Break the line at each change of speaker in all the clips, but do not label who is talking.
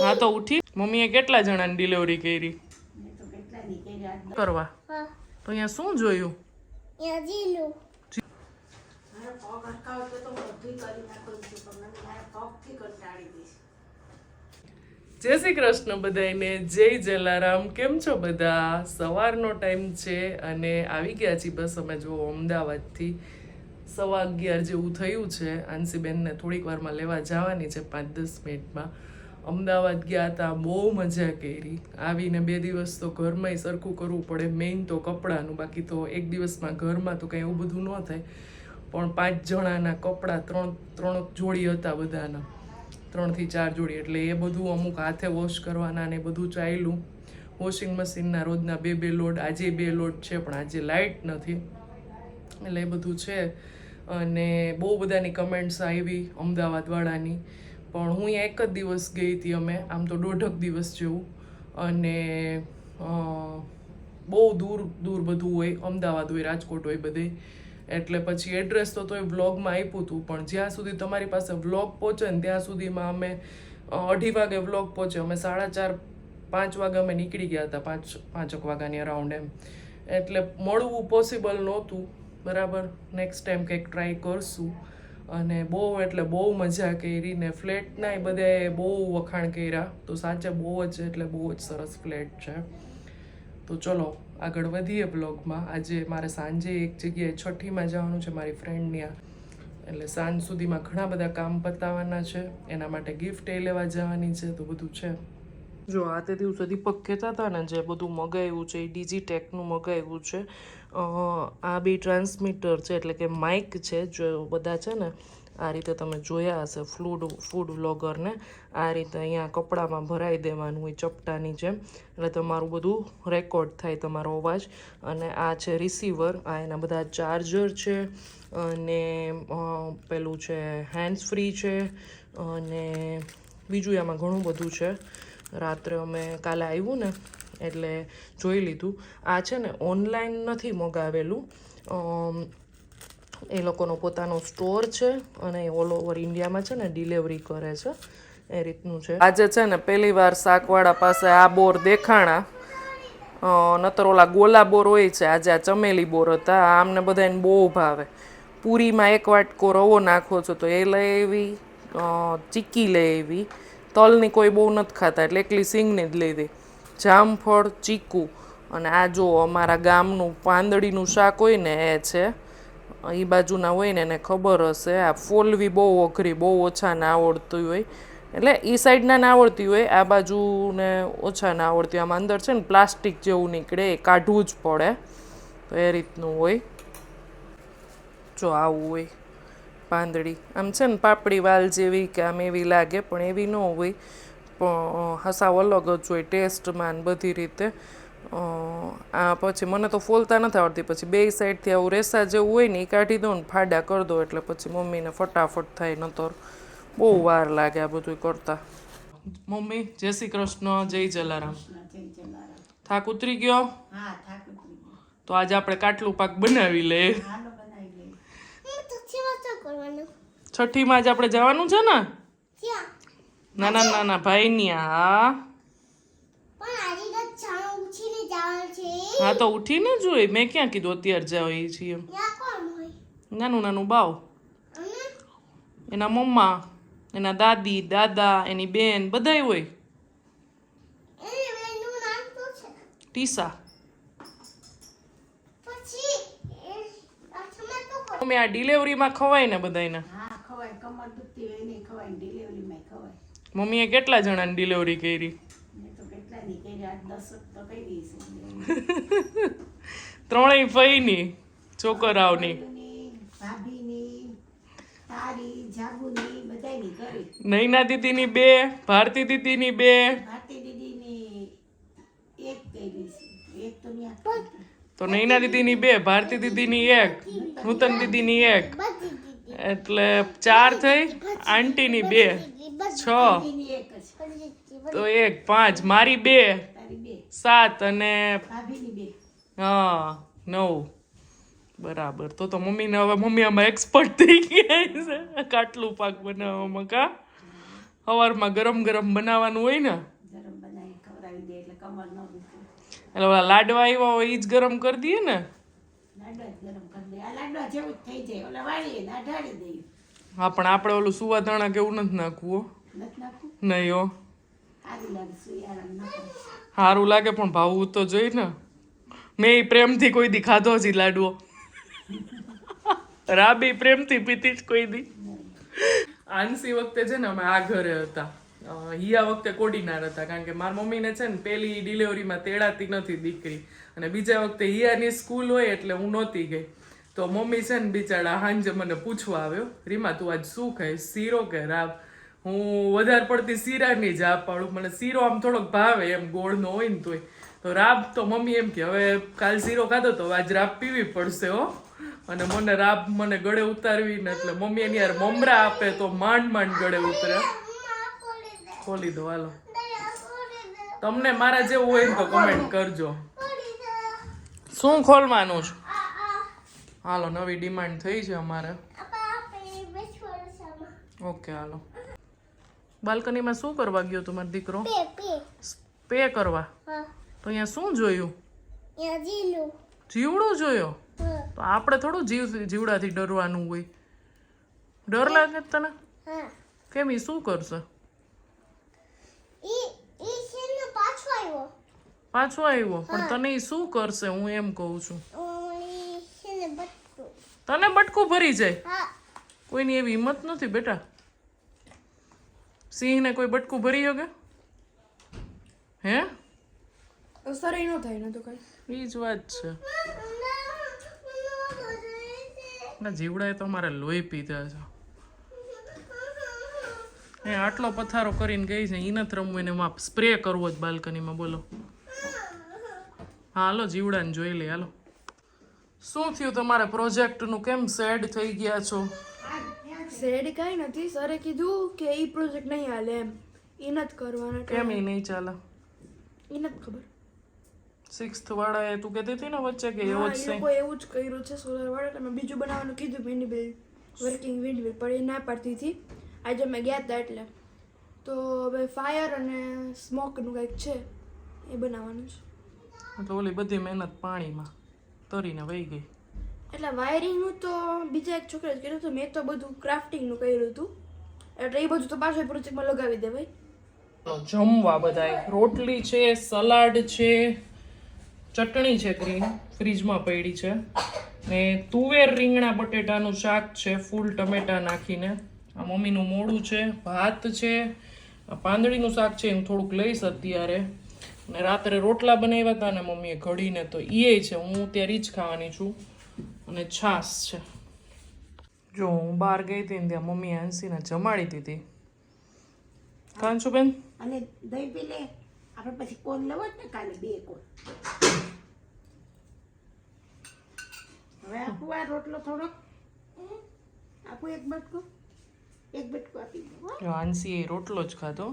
હા તો ઉઠી. મમ્મીએ કેટલા જણાની ડિલિવરી કરી? કરવા. તો અહીંયા શું જોયું?
યા જીલું
મારો પગ અટકાવો તો તો બધું કરી નાખું છું પણ મને મારા પગથી કંટાળી દઈશ
જય શ્રી કૃષ્ણ બધાને જય જલારામ. કેમ છો બધા? સવારનો ટાઈમ છે અને આવી ગયા છીએ બસ અમે જો અમદાવાદથી. સવા અગિયાર જેવું થયું છે. આંસીબેનને થોડીક વારમાં લેવા જવાની છે પાંચ દસ મિનિટમાં. અમદાવાદ ગયા હતા બહુ મજા કરી. આવીને બે દિવસ તો ઘરમાંય સરખું કરવું પડે મેઇન તો કપડાનું, બાકી તો એક દિવસમાં ઘરમાં તો કંઈ એવું બધું ન થાય. પણ પાંચ જણાના કપડાં ત્રણ ત્રણ જોડી હતા બધાના. ત્રણથી ચાર જોડી, એટલે એ બધું અમુક હાથે વોશ કરવાના ને બધું ચાલ્યું વોશિંગ મશીનના રોજના બે બે લોડ આજે બે લોડ છે, પણ આજે લાઇટ નથી. એટલે એ બધું છે. અને બહુ બધાની કમેન્ટ્સ આવી અમદાવાદવાળાની. પણ હું અહીંયા એક જ દિવસ ગઈ હતી અમે, આમ તો દોઢક દિવસ જેવું. અને બહુ દૂર દૂર બધું હોય, અમદાવાદ હોય, રાજકોટ હોય બધે. એટલે પછી એડ્રેસ તો તોય વ્લોગમાં આપ્યું હતું, પણ જ્યાં સુધી તમારી પાસે વ્લોગ પહોંચે ને ત્યાં સુધીમાં અમે અઢી વાગે વ્લોગ પહોંચે. અમે સાડા ચાર, પાંચ વાગે અમે નીકળી ગયા હતા, પાંચ, પાંચક વાગ્યાની અરાઉન્ડ એમ. એટલે મળવું પોસિબલ નહોતું. બરાબર? નેક્સ્ટ ટાઈમ કંઈક ટ્રાય કરશું. અને બહુ એટલે બહુ મજા કરી ને ફ્લેટના એ બધાએ બહુ વખાણ કર્યા. તો સાચે બહુ જ એટલે બહુ જ સરસ ફ્લેટ છે. તો ચલો, આગળ વધીએ બ્લોગમાં આજે મારે સાંજે એક જગ્યાએ છઠ્ઠીમાં જવાનું છે મારી ફ્રેન્ડની આ એટલે સાંજ સુધીમાં ઘણા બધા કામ પતાવવાના છે. એના માટે ગિફ્ટ એ લેવા જવાની છે. તો બધું છે. જો આ તે દિવસે કહેતા હતા ને જે બધું મગાવ્યું છે, એ ડિજીટેકનું મગાવ્યું છે. આ બી ટ્રાન્સમીટર છે, એટલે કે માઇક છે, જો બધા છે ને, આ રીતે તમે જોયા હશે ફૂડ ફૂડ વ્લોગરને આ રીતે અહીંયા કપડામાં ભરાઈ દેવાનું હોય ચપટાની જેમ. એટલે તમારું બધું રેકોર્ડ થાય તમારો અવાજ. અને આ છે રિસીવર આ એના બધા ચાર્જર છે. અને પેલું છે હેન્ડ્સ ફ્રી છે. અને બીજું એમાં ઘણું બધું છે. રાત્રે અમે કાલે આવ્યું ને, એટલે જોઈ લીધું. આ છે ને ઓનલાઈન નથી મગાવેલું. એ લોકોનો પોતાનો સ્ટોર છે અને ઓલ ઓવર ઇન્ડિયામાં છે ને ડિલિવરી કરે છે. એ રીતનું છે. આજે છે ને પહેલી વાર શાકવાળા પાસે આ બોર દેખાણા. નતર ઓલા ગોલા બોર હોય છે, આજે આ ચમેલી બોર હતા આમને બધાને બહુ ભાવે. પૂરીમાં એક વાટકો રવો નાખો છો તો એ લઈ એવી ચીકી લઈ આવી. તલની કોઈ બહુ નથી ખાતા, એટલે એકલી સિંગની જ લીધી જામફળ ચીકુ અને આ જો અમારા ગામનું પાંદડીનું શાક હોય ને એ છે એ બાજુના હોય ને એને ખબર હશે. આ ફોલવી બહુ અઘરી, બહુ ઓછાને આવડતી હોય. એટલે એ સાઈડના ના આવડતી હોય, આ બાજુને ઓછા ના આવડતી હોય. આમાં અંદર છે ને પ્લાસ્ટિક જેવું નીકળે, એ કાઢવું જ પડે. તો એ રીતનું હોય. જો આવું હોય. પાંદડી. આમ છે ને પાપડી વાલ જેવી કે આમ એવી લાગે પણ એવી ન હોય. પણ હસાવ અલગ જ હોય ટેસ્ટમાં ને બધી રીતે. આ પછી મને તો ફોલતા નથી આવડતી. પછી બે સાઈડથી આવું રેસા જેવું હોય ને એ કાઢી દો ને ફાડા કરી દો એટલે પછી મમ્મીને ફટાફટ થાય નતર બહુ વાર લાગે આ બધું કરતા. મમ્મી જય શ્રી કૃષ્ણ જય જલારામ. થાક ઉતરી ગયો?
હા થાક ઉતરી ગયો.
તો આજે આપણે કાટલું પાક બનાવી લઈએ
હાલો બનાવી લઈએ
હું તો સેવા શું કરવાનું.
છઠ્ઠીમાં જ આપણે જવાનું છે ને?
ના
નાના નાના ભાઈની
ભાઈ ની હા
હા તો ઉઠીને જોઈ મેં ક્યાં કીધું અત્યારે જાય છીએ નાનું નાનું બાવ. એના મમ્મા એના દાદી દાદા એની બેન બધાય હોય. ટીસા
પછી એ પાછળમાં તો કોણ
મમ્મી આ ડિલિવરીમાં ખવાય ને બધાયને?
હા ખવાય. કમર દુખતી હોય નહીં ખવાય ડિલિવરીમાં ખવાય.
મમ્મીએ કેટલા જણાની ડિલિવરી કરી? ત્રણેય ફઈની છોકરાઓની. નૈના દીદીની બે ભારતી દીદીની બે.
ભારતી દીદીની એક કરી એક તો ત્યાં
તો નૈના દીદીની બે, ભારતી દીદીની એક, નૂતન દીદીની એક. એટલે ચાર થઈ, આંટીની બે, છ. તો એક, પાંચ, મારી બે, સાત અને હા, નવ. બરાબર. તો તો મમ્મીને હવે મમ્મી આમાં એક્સપર્ટ થઈ ગયા છે. કાટલું પાક બનાવવામાં કા? સવારમાં ગરમ ગરમ બનાવવાનું હોય ને?
ગરમ બનાવી ખવડાવી દે એટલે કમર ન
એટલે ઓલા લાડવા આવ્યા હોય એ જ ગરમ કરી દઈએ. ને હા પણ આપણે ઓલું સુવા દાણા કેવું નથી નાખવું નહીં હો.
સારી લાગે
પણ ભાવવું તો જોઈ ને. મેં એ પ્રેમથી કોઈ દી ખાધો જ લાડવો. રાબી પ્રેમથી પીતી જ કોઈ દી. આનસી વખતે છે ને અમે આ ઘરે હતા. હિયા વખતે કોડીનાર હતા, કારણ કે મારા મમ્મીને છે ને પેલી ડિલિવરીમાં તેડાતી નથી દીકરી. અને બીજા વખતે હિયાની સ્કૂલ હોય એટલે હું નહોતી ગઈ. તો મમ્મી છે ને બિચારા હાંજે મને પૂછવા આવ્યો, રીમા, તું આજ શું ખાઈશ? શીરો કે રાબ હું વધારે પડતી શીરાની જ આ પાડું. મને શીરો આમ થોડોક ભાવે, એમ ગોળનો હોય ને તોય. તો રાબ તો મમ્મી એમ કે, હવે કાલ શીરો ખાધો તો આજ રાબ પીવી પડશે, હો. અને મને રાબ મને ગળે ઉતારવી ને એટલે મમ્મી એની યાર મમરા આપે તો માંડ માંડ ગળે ઉતરે. ખોલી દો હાલો. તમને મારા જેવું હોય તો કમેન્ટ કરજો. શું ખોલવાનું છે? હાલો નવી ડિમાન્ડ થઈ છે અમારે. ઓકે હાલો. બાલ્કનીમાં શું કરવા ગયો તમારો દીકરો? સ્પે કરવા. તો અહીંયા શું જોયું? જીવડું જોયો? તો આપણે થોડું જીવ જીવડાથી ડરવાનું હોય. ડર લાગે તને? કેમ એ શું કરશે? પાછો આવ્યો પણ તને શું કરશે હું એમ કહું છું તને બટકું ભરી જાય કોઈની એવી હિંમત નથી બેટા સિંહને કોઈ બટકું ભરી શકે હે
અસર ય ન થાય ને તો કઈ
એ જ વાત છે ના જીવડાએ તો અમારે લોહી પીધા છે એ આટલો પથારો કરીને ગઈ છે ઈ નથી રમવું એને માપ સ્પ્રે કરવો જ બાલ્કનીમાં બોલો. હા હાલો જીવડાને જોઈ લે હાલો. શું થયું તમારે? પ્રોજેક્ટનું કેમ સેડ થઈ ગયા છો?
સેડ કાંઈ નથી સરે કીધું કે એ પ્રોજેક્ટ નહીં હાલે એમ. એ નથી કરવાનો
કેમ એ નહીં ચાલે?
એ નથી ખબર.
સિક્સ્થ વાળાએ તું કહેતી હતી ને વચ્ચે કે એવો જ છે?
એવું જ કર્યું છે સોલર વાળા તમે બીજું બનાવવાનું કીધું વિન્ડ વર્કિંગ વિન્ડ પણ એ ના પાડતી હતી. આજે મેં ગયા હતા એટલે. તો હવે ફાયર અને સ્મોકનું કંઈક છે એ બનાવવાનું છે.
એટલે ઓલી બધી મહેનત પાણીમાં તરીને વહી ગઈ.
એટલે વાયરિંગનું તો બીજા એક છોકરાએ જ કર્યું હતું મેં તો બધું ક્રાફ્ટિંગનું કર્યું હતું. એટલે એ બધું તો પાછળ પ્રોજેક્ટમાં લગાવી દેવાય
તો જમવા બધાય રોટલી છે સલાડ છે ચટણી છે ગ્રીન ફ્રીજમાં પડી છે. ને તુવેર રીંગણા બટેટાનું શાક છે ફૂલ ટમેટા નાખીને. આ મમ્મીનું મોડું છે, ભાત છે પાંદડીનું શાક છે હું થોડુંક લઈશ અત્યારે. ને રાત્રે રોટલા બનાવ્યા હતા ને મમ્મીએ ઘડીને તો એ છે, હું ત્યારે જ ખાવાની છું. અને છાશ છે. જો હું બહાર ગઈ હતી ને ત્યાં મમ્મીએ હંસીને જમાડી દીધી. કાંચુબેન
અને દહીં પી આપણે પછી કોન લેવો જ ને કાલે બે કોન. હવે આખું આ રોટલો થોડોક આખું એક બટકું એક બટકું આપી દો હો.
આંસી રોટલો જ ખાધો.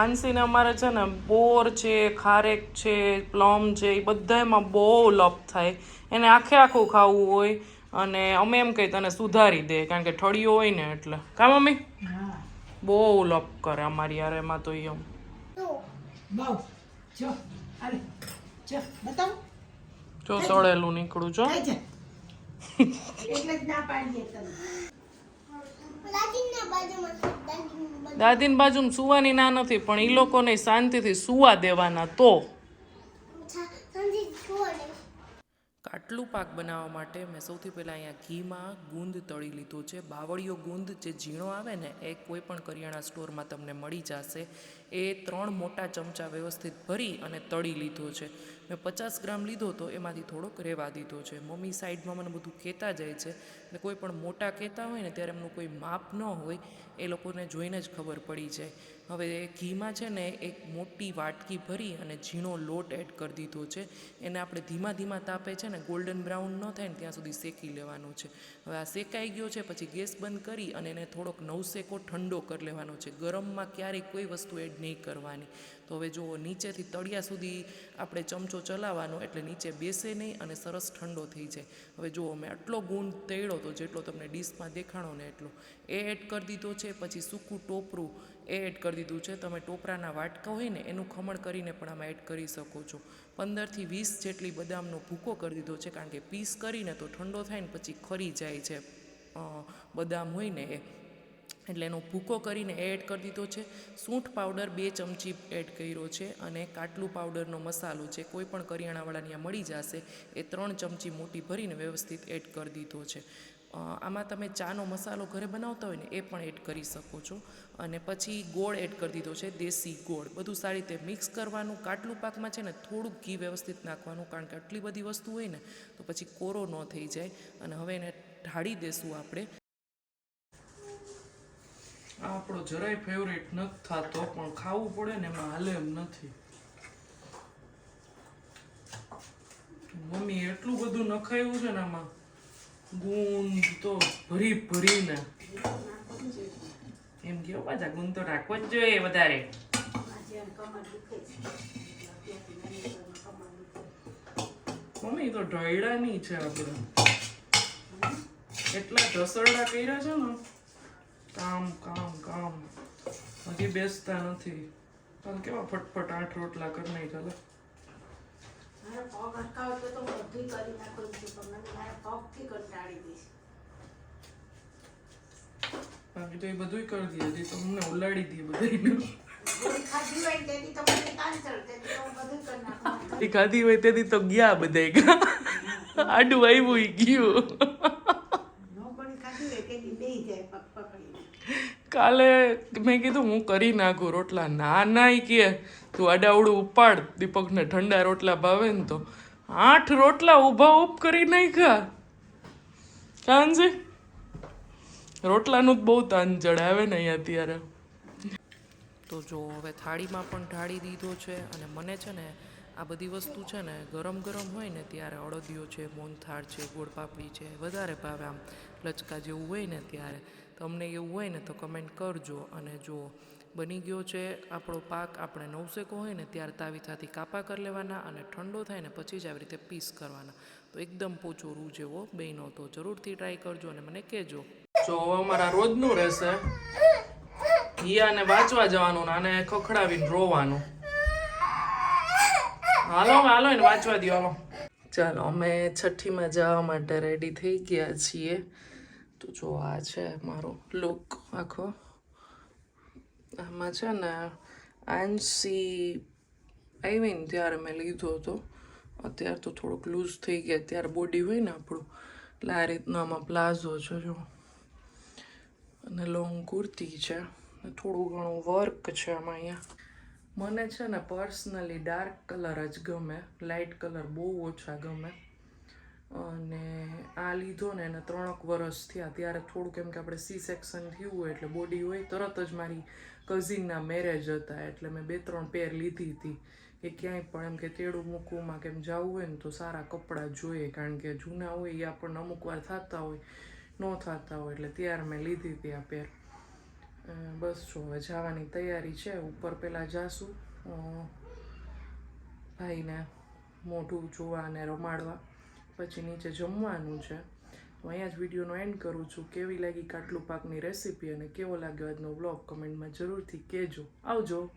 આંસીને અમારે છે ને બોર છે ખારેક છે પ્લમ છે એ બધામાં બહુ લપ થાય. એને આખે આખું ખાવું હોય અને અમે એમ કહી તને સુધારી દે કારણ કે ઠળિયો હોય ને એટલે. કા મમ્મી? બહુ લપ કરે અમારી યાર એમાં તો એમ.
જો
સળેલું નીકળું છો
એટલે જ ના પાડીએ તમે
દાદીની બાજુમાં સુવાની ના નથી પણ એ લોકોને શાંતિથી સુવા દેવાના તો. કાટલું પાક બનાવવા માટે મેં સૌથી પહેલાં અહીંયા ઘીમાં ગુંદ તળી લીધો છે. બાવળીયો ગુંદ જે ઝીણો આવે ને એ કોઈ પણ કરિયાણા સ્ટોરમાં તમને મળી જશે. એ ત્રણ મોટા ચમચા વ્યવસ્થિત ભરી અને તળી લીધો છે. મેં પચાસ ગ્રામ લીધો તો એમાંથી થોડોક રહેવા દીધો છે. મમ્મી સાઈડમાં મને બધું કહેતા જાય છે ને કોઈ પણ મોટા કહેતા હોય ને ત્યારે એમનું કોઈ માપ ન હોય એ લોકોને જોઈને જ ખબર પડી જાય. હવે ઘીમાં છે ને એક મોટી વાટકી ભરી અને ઝીણો લોટ એડ કરી દીધો છે. એને આપણે ધીમા ધીમા તાપે છે ને ગોલ્ડન બ્રાઉન ન થાય ને ત્યાં સુધી શેકી લેવાનું છે. હવે આ શેકાઈ ગયો છે, પછી ગેસ બંધ કરી અને એને થોડોક નવસેકો ઠંડો કરી લેવાનો છે. ગરમમાં ક્યારેય કોઈ વસ્તુ એડ નહીં કરવાની. તો હવે જુઓ, નીચેથી તળિયા સુધી આપણે ચમચો ચલાવવાનો એટલે નીચે બેસે નહીં અને સરસ ઠંડો થઈ જાય. હવે જુઓ, મેં આટલો ગુણ તેડો તો જેટલો તમને ડીશમાં દેખાણો ને એટલો. એ એડ કરી દીધો છે, પછી સૂકું ટોપરું એ એડ કરી દીધું છે. તમે ટોપરાના વાટકા હોય ને, એનું ખમણ કરીને પણ આમાં એડ કરી શકો છો. પંદરથી વીસ જેટલી બદામનો ભૂકો કરી દીધો છે, કારણ કે પીસ કરીને તો ઠંડો થાય ને પછી ખરી જાય છે. બદામ હોય ને એ. એટલે એનો ભૂકો કરીને એ એડ કરી દીધો છે. સૂંઠ પાવડર બે ચમચી એડ કર્યો છે અને કાટલું પાવડરનો મસાલો છે કોઈ પણ કરિયાણાવાળા ત્યાં મળી જશે, એ ત્રણ ચમચી મોટી ભરીને વ્યવસ્થિત એડ કરી દીધો છે. આમાં તમે ચાનો મસાલો ઘરે બનાવતા હોય ને, એ પણ એડ કરી શકો છો. અને પછી ગોળ એડ કરી દીધો છે, દેશી ગોળ. બધું સારી રીતે મિક્સ કરવાનું, કાટલું પાકમાં છે ને, થોડુંક ઘી વ્યવસ્થિત નાખવાનું, કારણ કે આટલી બધી વસ્તુ હોય ને, તો પછી કોરો ન થઈ જાય. અને હવે એને ઢાળી દેશું આપણે. આપણો જરાય ફેવરેટ નથી થતો, પણ ખાવું પડે ને, એમાં હાલે એમ નથી. મમ્મી, એટલું બધું નખાયું છે ને આમાં. ગુંદ તો ભરી ભરીને. એમ કેવો પાછા તો રાખવો જ જોઈએ વધારે. મમ્મી તો ઢળ્યાની છે આપણે એટલા ઢસરડા કર્યા છે ને. કામ કામ કામ. હજી બેસતા નથી. કેવા ફટફટ આઠ રોટલા કરી નાખ્યા.
મારે પગ અટકાવે તો તો બધું કરી નાખું છું પણ મને મારા પગથી કંટાળી દઈશ
બાકી તો એ બધું કરી દીધું હજી તો અમને ઉલાડી દે બધાને
ખાધી હોય તેથી તો
ગયા બધા આડું આવ્યું ગયું. કાલે મેં કીધું હું કરી નાખું રોટલા ના ના ઈ કે. તું આડાવડું ઉપાડ. દીપકને ઠંડા રોટલા ભાવે ને તો આઠ રોટલા ઊભા ઉપ કરી નાખ્યા. ખા છે રોટલાનું જ બહુ તાન ચડાવે ને અહીંયા અત્યારે તો જો, હવે થાળીમાં પણ ઢાળી દીધો છે અને મને છે ને આ બધી વસ્તુ છે ને ગરમ ગરમ હોય ને ત્યારે અડદિયો છે મોનથાળ છે ગોળ પાપડી છે, વધારે ભાવે આમ લચકા જેવું હોય ને ત્યારે. તમને એવું હોય ને તો કમેન્ટ કરજો અને જો બની ગયો છે. આપણો પાક આપણે નવસેકો હોય ને ત્યારે તાવીથાથી કાપા કરી લેવાના અને ઠંડો થાય ને પછી જ આવી રીતે પીસ કરવાના. તો એકદમ પોચો રૂ જેવો બહેનો તો જરૂરથી ટ્રાય કરજો અને મને કહેજો. જો હવે અમારા રોજનું રહેશે. હિયાને વાંચવા જવાનું આને ખખડાવીને રોવાનું. હાલો હાલો એને વાંચવા દો હાલો. ચાલો, અમે છઠ્ઠીમાં જવા માટે રેડી થઈ ગયા છીએ. તો જો આ છે મારો લુક આખો. આમાં છે ને આનસી આવી ને ત્યારે મેં લીધો હતો. અત્યારે તો થોડુંક લૂઝ થઈ ગયા ત્યારે બોડી હોય ને આપણું, એટલે આ રીતનો આમાં પ્લાઝો છે, જો. અને લોંગ કુર્તી છે અને થોડું ઘણું વર્ક છે આમાં અહીંયા. મને છે ને પર્સનલી ડાર્ક કલર જ ગમે લાઇટ કલર બહુ ઓછા ગમે. અને આ લીધો ને એને ત્રણક વરસ થયા, ત્યારે થોડુંક એમ કે આપણે સી સેક્શન થયું હોય એટલે બોડી હોય, તરત જ મારી કઝિનના મેરેજ હતા, એટલે મેં બે, ત્રણ પેર લીધી હતી. કે ક્યાંય પણ એમ કે તેડું મૂકવામાં કેમ જવું હોય ને તો સારા કપડાં જોઈએ, કારણ કે જૂના હોય એ આપણને અમુક વાર થતા હોય, ન થતા હોય, એટલે ત્યારે મેં લીધી હતી આ પેર બસ જો, હવે જવાની તૈયારી છે, ઉપર પહેલાં જાશું. ભાઈને મોઢું જોવા અને રમાડવા, પછી નીચે જમવાનું છે. તો અહીંયા જ વિડીયોનો એન્ડ કરું છું. કેવી લાગી કાટલું પાકની રેસીપી અને કેવો લાગ્યો આજનો બ્લોગ કમેન્ટમાં જરૂરથી કહેજો. આવજો.